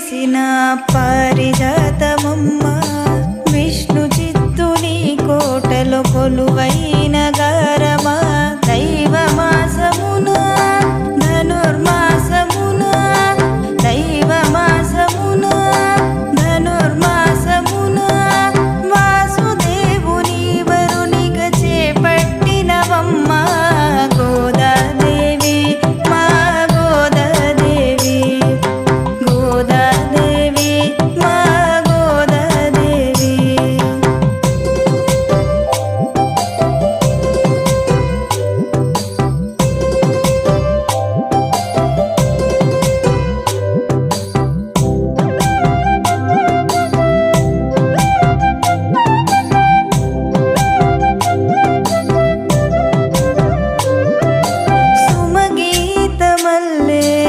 చేసిన పారిజాతమమ్మ. విష్ణు చిత్తుని కోటలో కొలువై